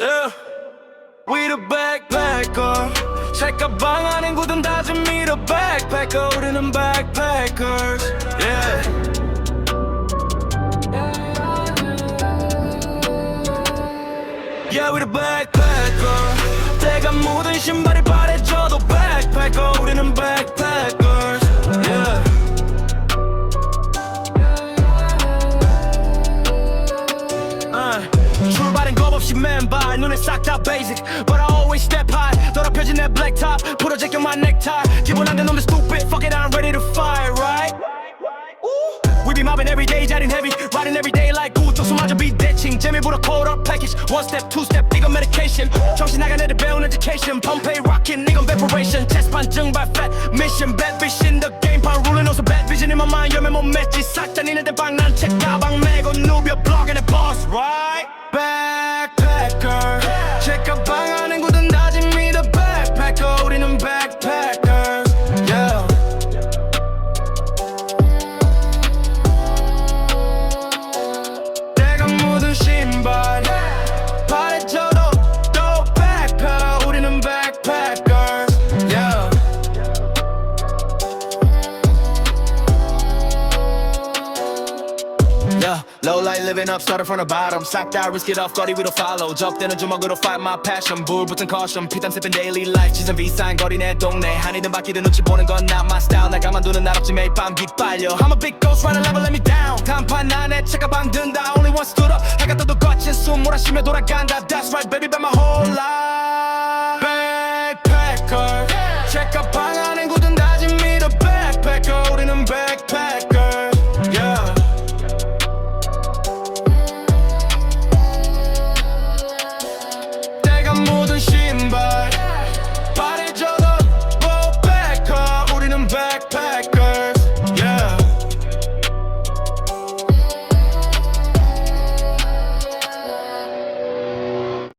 Yeah. We the backpacker. 책가방 안엔 굳은 다짐 We the backpacker. 우리는 backpackers. Yeah. Yeah, we the backpacker. 출발은 겁없이 맨발 눈에 싹 다 basic But I always step high 더럽혀진 내 black top 풀어제껴 my necktie 기분 안돼 놈들 stupid Fuck it I'm ready to fire right Ooh. We be mobbing every day 자린 heavy Riding every day like 구 쪽수마저 be ditching 재미 불어 cold up package One step two step 이건 medication 정신 나간 애들 배운 education 펌페이 rockin' 이건 preparation 체스판 증발 fat mission bad bitch in the game 판 ruling also bad vision in my mind 열매 못 맺지 싹다 니네들 방난책 가방 메고 누벼 blocking the boss right Yeah, low light living up, started from the bottom. Sacked out, risk it off, 거리 위로 follow. 적대는 주먹으로 fight my passion. 불 붙은 caution, 피땀 sipping daily life. 지선 비싼 거리 내 동네. 한이든 바뀌든 눈치 보는 건 not my style. 날 가만두는 날 없지 매일 밤 기빨려. I'm a big ghost, running level, let me down. 단판 안에 차가 방든다. Only one stood up. 해가 떠도 거친 숨 몰아쉬며 돌아간다. That's right, baby,